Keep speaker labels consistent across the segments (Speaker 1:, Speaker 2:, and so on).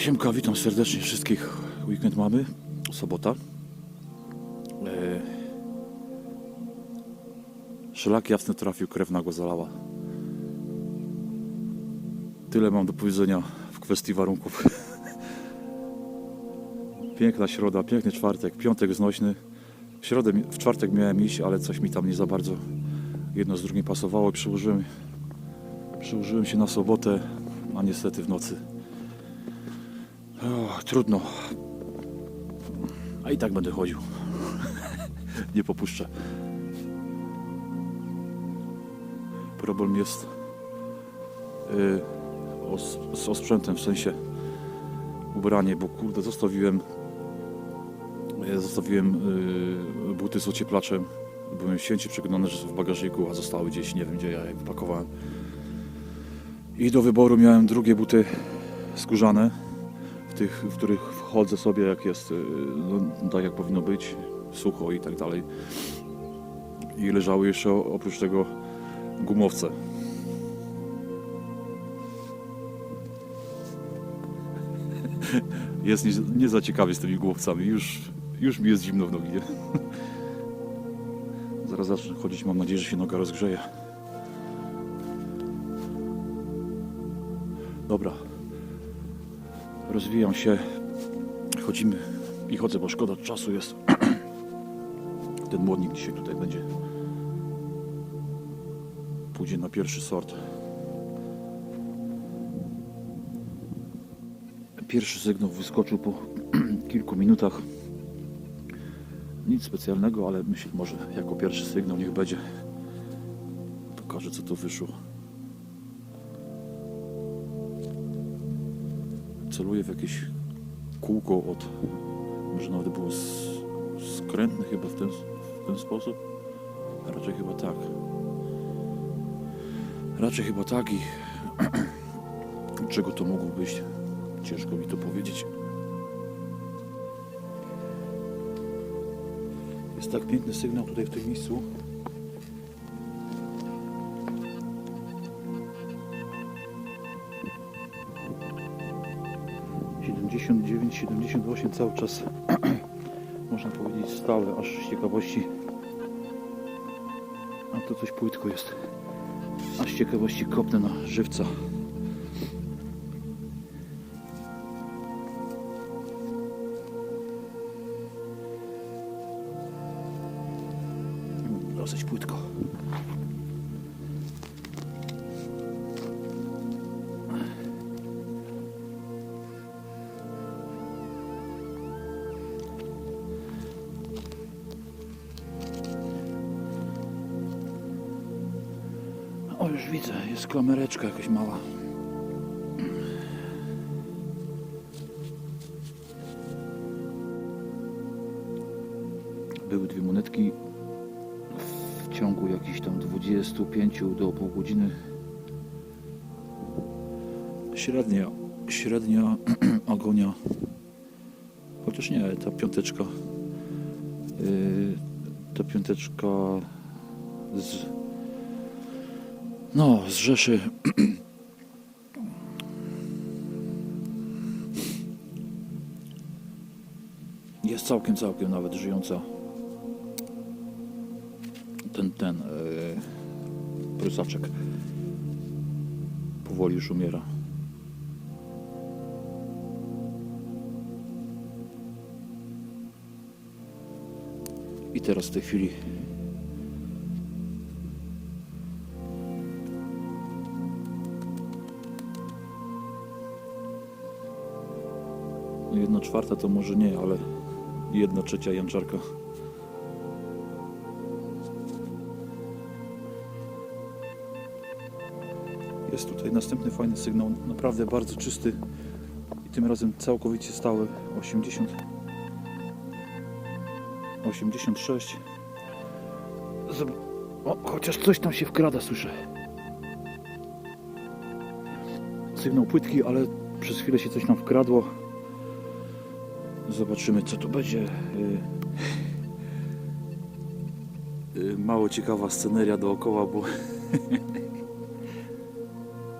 Speaker 1: Siemka, witam serdecznie wszystkich. Weekend mamy, sobota. E... Szlak jasny trafił, krew nago zalała. Tyle mam do powiedzenia w kwestii warunków. Piękna środa, piękny czwartek, piątek znośny. W środę, w czwartek miałem iść, ale coś mi tam nie za bardzo jedno z drugim pasowało. Przyłożyłem, przyłożyłem się na sobotę, a niestety w nocy o, trudno. A i tak będę chodził. Nie popuszczę. Problem jest yy, z osprzętem, w sensie ubranie, bo kurde, zostawiłem yy, zostawiłem yy, buty z ocieplaczem. Byłem święcie przekonany, że są w bagażniku, a zostały gdzieś, nie wiem gdzie ja je wypakowałem. I do wyboru miałem drugie buty skórzane, tych, w których wchodzę sobie jak jest, yy, no, tak jak powinno być, sucho i tak dalej. I leżały jeszcze oprócz tego gumowce. Jest nie, nie za ciekawie z tymi gumowcami, już, już mi jest zimno w nogi. Zaraz zacznę chodzić, mam nadzieję, że się noga rozgrzeje. Dobra, rozwijam się, chodzimy i chodzę, bo szkoda czasu jest. Ten młodnik dzisiaj tutaj będzie. Pójdzie na pierwszy sort. Pierwszy sygnał wyskoczył po kilku minutach. Nic specjalnego, ale myślę, może jako pierwszy sygnał niech będzie. Pokażę co tu wyszło. Celuję w jakieś kółko od, może nawet było skrętne chyba w ten, w ten sposób. Raczej chyba tak. Raczej chyba tak i czego to mogło być? Ciężko mi to powiedzieć. Jest tak piękny sygnał tutaj w tym miejscu. Siedemdziesiąt dziewięć, siedemdziesiąt osiem cały czas można powiedzieć stałe, aż z ciekawości. A to coś płytko jest. Aż z ciekawości kopnę na żywca. Dosyć płytko. Widzę, jest klamereczka jakaś mała. Były dwie monetki w ciągu jakichś tam 25 do pół godziny. Średnia, średnia agonia. Chociaż nie, ta piąteczka. Yy, ta piąteczka z no, z Rzeszy. Jest całkiem, całkiem nawet żyjąca. Ten, ten yy, prysaczek powoli już umiera. I teraz w tej chwili czwarta to może nie, ale jedna trzecia janczarka. Jest tutaj następny fajny sygnał, naprawdę bardzo czysty i tym razem całkowicie stały 80 86 Zob- o, chociaż coś tam się wkrada, słyszę. Sygnał płytki, ale przez chwilę się coś nam wkradło. Zobaczymy co tu będzie. Y, y, Mało ciekawa sceneria dookoła, bo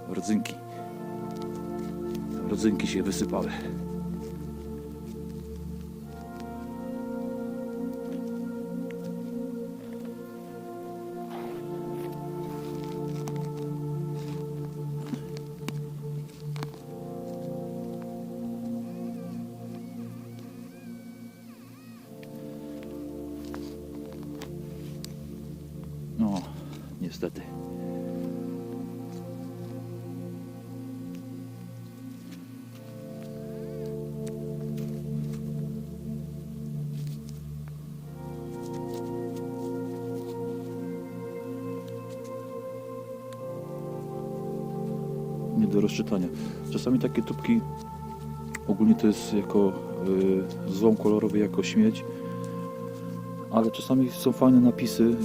Speaker 1: rodzynki. Rodzynki się wysypały. Niestety. Nie do rozczytania. Czasami takie tubki, ogólnie to jest jako y, złom kolorowy, jako śmieć, ale czasami są fajne napisy.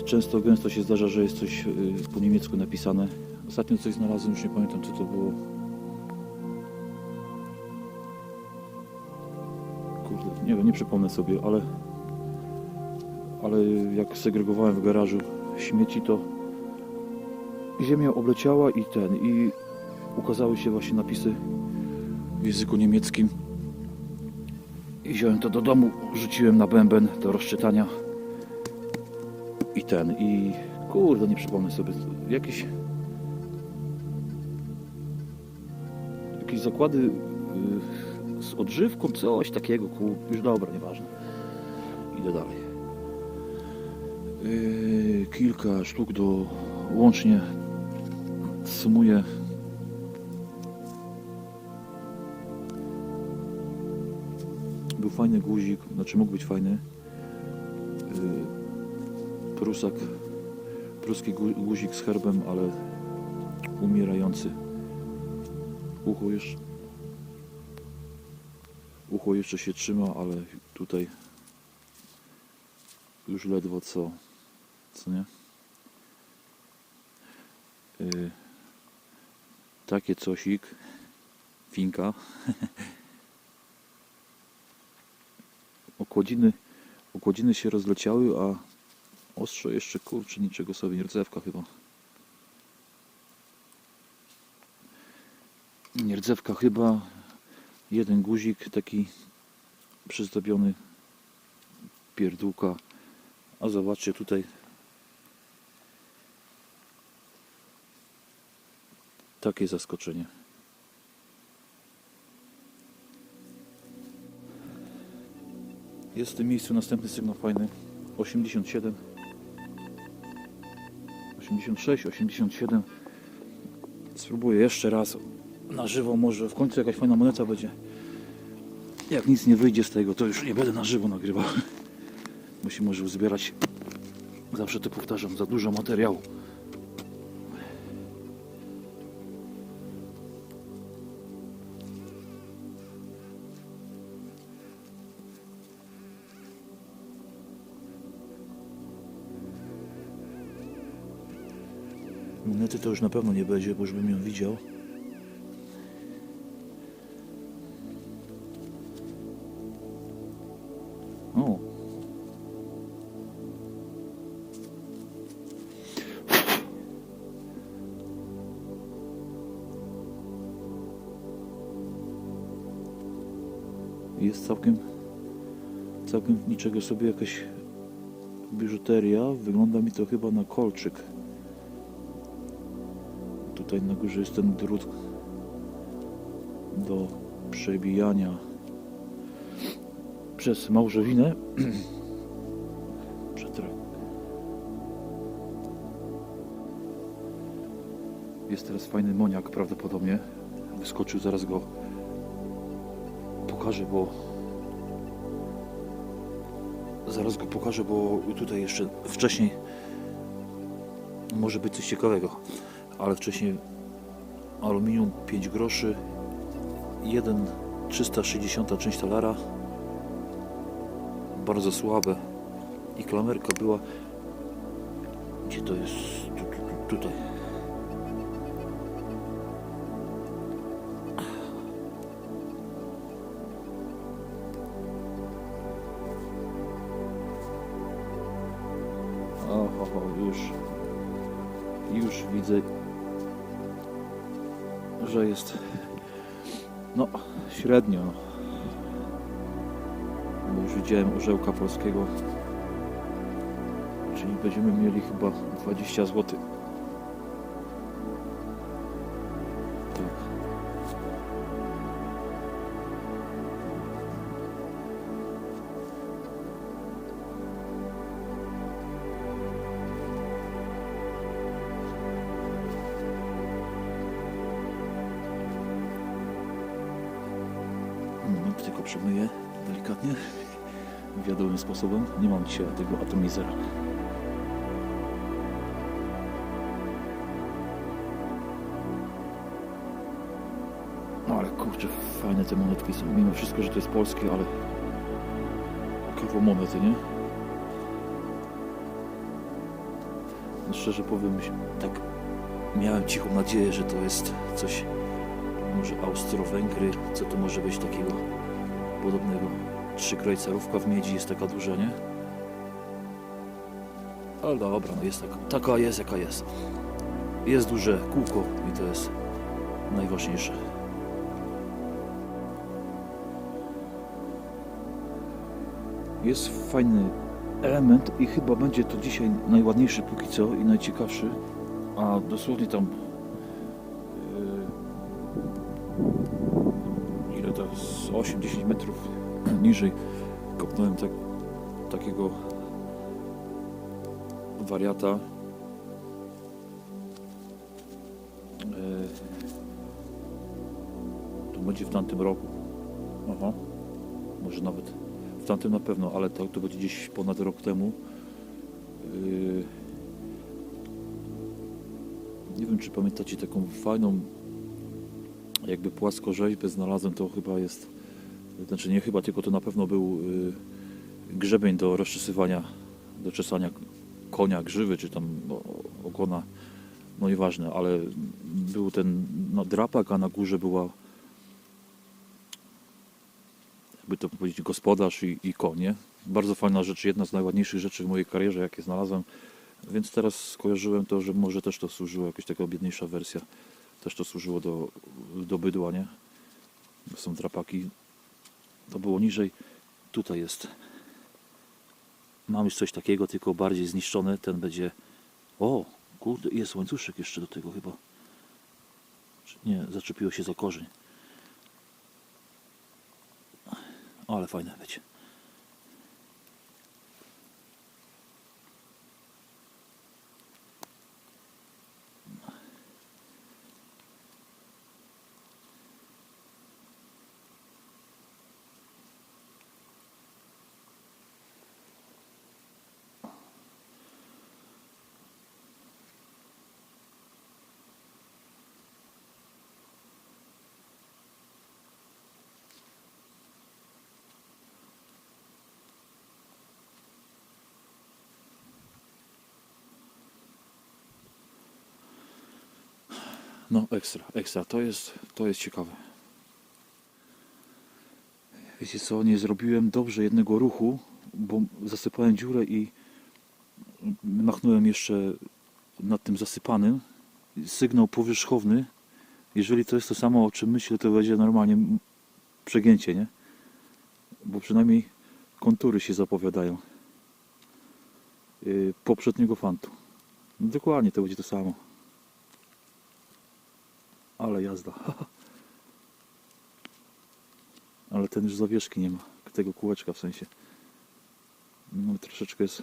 Speaker 1: y, Często, gęsto się zdarza, że jest coś y, po niemiecku napisane. Ostatnio coś znalazłem, już nie pamiętam co to było. Kurde, nie wiem, nie przypomnę sobie, ale ale jak segregowałem w garażu śmieci, to ziemia obleciała i ten, i ukazały się właśnie napisy w języku niemieckim. I wziąłem to do domu, rzuciłem na bęben do rozczytania. I ten, i kurde, nie przypomnę sobie, jakieś jakieś zakłady y, z odżywką, coś takiego, ku, już dobra, nieważne. Idę dalej. Yy, kilka sztuk do łącznie sumuję fajny guzik, znaczy mógł być fajny. Yy, prusak pruski gu, guzik z herbem, ale umierający. Ucho jeszcze ucho jeszcze się trzyma, ale tutaj już ledwo co co nie? Yy, takie cosik finka okładziny, okładziny się rozleciały, a ostrze jeszcze kurczę niczego sobie nie rdzewka chyba. Nie rdzewka chyba. Jeden guzik taki przyzdobiony pierdółka. A zobaczcie tutaj takie zaskoczenie. Jest w tym miejscu następny sygnał fajny. 87 86, 87 Spróbuję jeszcze raz na żywo może w końcu jakaś fajna moneta będzie. Jak nic nie wyjdzie z tego, to już nie będę na żywo nagrywał. Bo się może uzbierać zawsze to powtarzam, za dużo materiału. Monety to już na pewno nie będzie, bo już bym ją widział. O. Jest całkiem całkiem niczego sobie jakaś biżuteria. Wygląda mi to chyba na kolczyk. Tutaj na górze jest ten drut do przebijania przez małżowinę. Jest teraz fajny moniak prawdopodobnie. Wyskoczył, zaraz go pokażę, bo zaraz go pokażę, bo tutaj jeszcze wcześniej może być coś ciekawego ale wcześniej aluminium 5 groszy 1 360 część talara bardzo słabe. I klamerka była gdzie to jest? Tu, tu, tu, tutaj. Oho, już. Już widzę że jest No, średnio. Bo już widziałem orzełka polskiego. Czyli będziemy mieli chyba 20 zł. Przemyję delikatnie. Wiadomym sposobem. Nie mam dzisiaj tego atomizera. No ale kurczę, fajne te monetki są. Mimo wszystko, że to jest polskie, ale kawał monety, nie? No szczerze powiem, tak miałem cichą nadzieję, że to jest coś może Austro-Węgry, co to może być takiego podobnego. Trzykrojcarówka w miedzi jest taka duża, nie? Ale dobra, no jest taka, taka jest jaka jest. Jest duże kółko i to jest najważniejsze. Jest fajny element i chyba będzie to dzisiaj najładniejszy póki co i najciekawszy. A dosłownie tam z 8-10 metrów niżej kopnąłem tak, takiego wariata. Yy, to będzie w tamtym roku. Aha. Może nawet w tamtym na pewno, ale to, to będzie gdzieś ponad rok temu. Yy, nie wiem, czy pamiętacie taką fajną, jakby płaskorzeźbę znalazłem, to chyba jest, znaczy nie chyba, tylko to na pewno był yy, grzebień do rozczesywania, do czesania konia, grzywy, czy tam no, ogona, no nieważne, ale był ten no, drapak, a na górze była jakby to powiedzieć, gospodarz i, i konie. Bardzo fajna rzecz, jedna z najładniejszych rzeczy w mojej karierze, jakie znalazłem. Więc teraz skojarzyłem to, że może też to służyło, jakaś taka biedniejsza wersja. Też to służyło do, do bydła, nie? Są drapaki. To było niżej. Tutaj jest. Mam już coś takiego, tylko bardziej zniszczone. Ten będzie... O, kurde, jest łańcuszek jeszcze do tego chyba. Nie, zaczepiło się za korzeń. Ale fajne być. No ekstra, ekstra. To jest, to jest ciekawe. Wiecie co, nie zrobiłem dobrze jednego ruchu, bo zasypałem dziurę i machnąłem jeszcze nad tym zasypanym. Sygnał powierzchowny. Jeżeli to jest to samo, o czym myślę, to będzie normalnie przegięcie, nie? Bo przynajmniej kontury się zapowiadają. Yy, poprzedniego fantu. No dokładnie to będzie to samo. Ale jazda. Ale ten już zawieszki nie ma. Tego kółeczka w sensie. No troszeczkę jest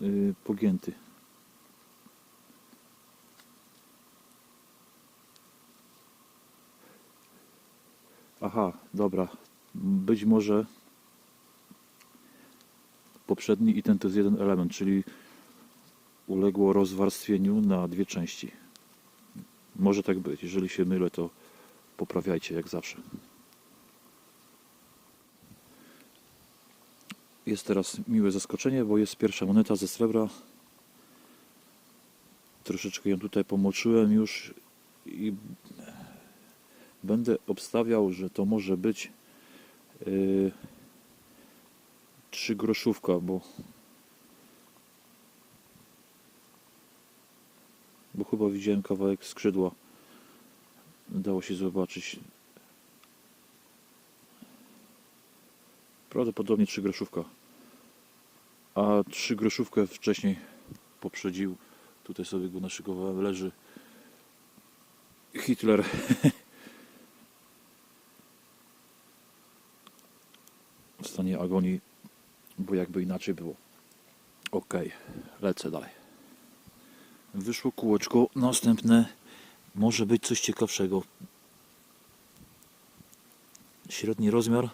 Speaker 1: yy, pogięty. Aha, dobra. Być może poprzedni i ten to jest jeden element, czyli uległo rozwarstwieniu na dwie części. Może tak być. Jeżeli się mylę, to poprawiajcie jak zawsze. Jest teraz miłe zaskoczenie, bo jest pierwsza moneta ze srebra. Troszeczkę ją tutaj pomoczyłem już i będę obstawiał, że to może być yy, trzy groszówka, bo bo chyba widziałem kawałek skrzydła dało się zobaczyć. Prawdopodobnie trzy groszówka. A trzy groszówkę wcześniej poprzedził. Tutaj sobie go naszykowałem. Leży Hitler. w stanie agonii, bo jakby inaczej było. Ok, lecę dalej. Wyszło kółeczko. Następne może być coś ciekawszego. Średni rozmiar.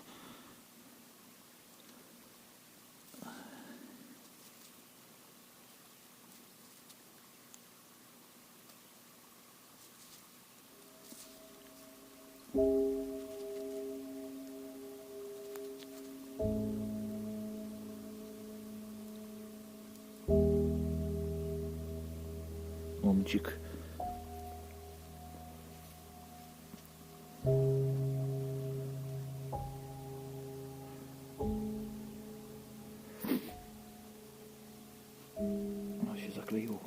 Speaker 1: Zakleiło.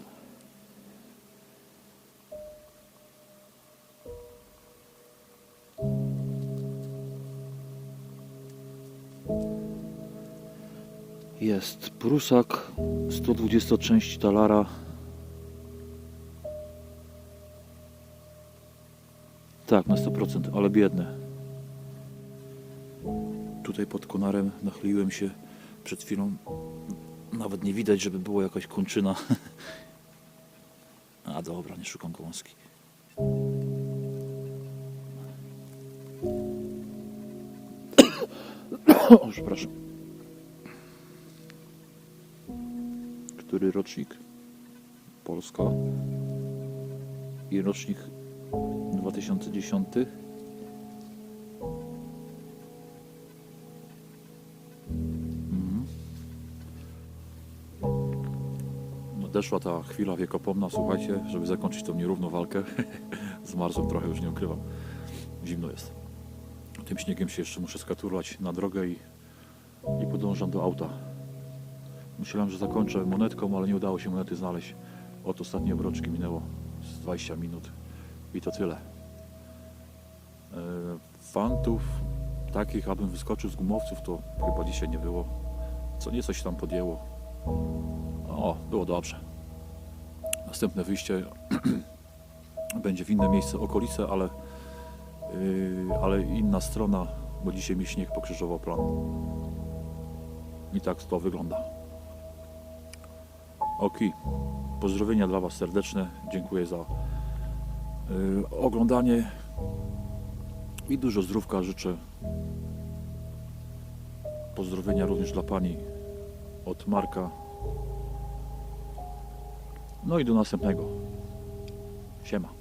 Speaker 1: Jest prusak 120 części talara Tak, na 100%, ale biedne. Tutaj pod konarem nachyliłem się przed chwilą. Nawet nie widać, żeby była jakaś kończyna. A dobra, nie szukam gąski. O, przepraszam. Który rocznik? Polska. I rocznik 2010. Nadeszła ta chwila wiekopomna, słuchajcie, żeby zakończyć tą nierówną walkę. Zmarzłem trochę, już nie ukrywam. Zimno jest. Tym śniegiem się jeszcze muszę skaturlać na drogę i, i podążam do auta. Myślałem, że zakończę monetką, ale nie udało się monety znaleźć. Od ostatniej obroczki minęło z 20 minut. I to tyle. E, Fantów takich, abym wyskoczył z gumowców, to chyba dzisiaj nie było. Co nieco się tam podjęło. O, było dobrze. Następne wyjście będzie w inne miejsce, okolice, ale, yy, ale inna strona, bo dzisiaj mi śnieg pokrzyżował plan. I tak to wygląda. Ok. Pozdrowienia dla Was serdeczne. Dziękuję za y, oglądanie i dużo zdrówka życzę. Pozdrowienia również dla Pani od Marka. No i do następnego. Siema.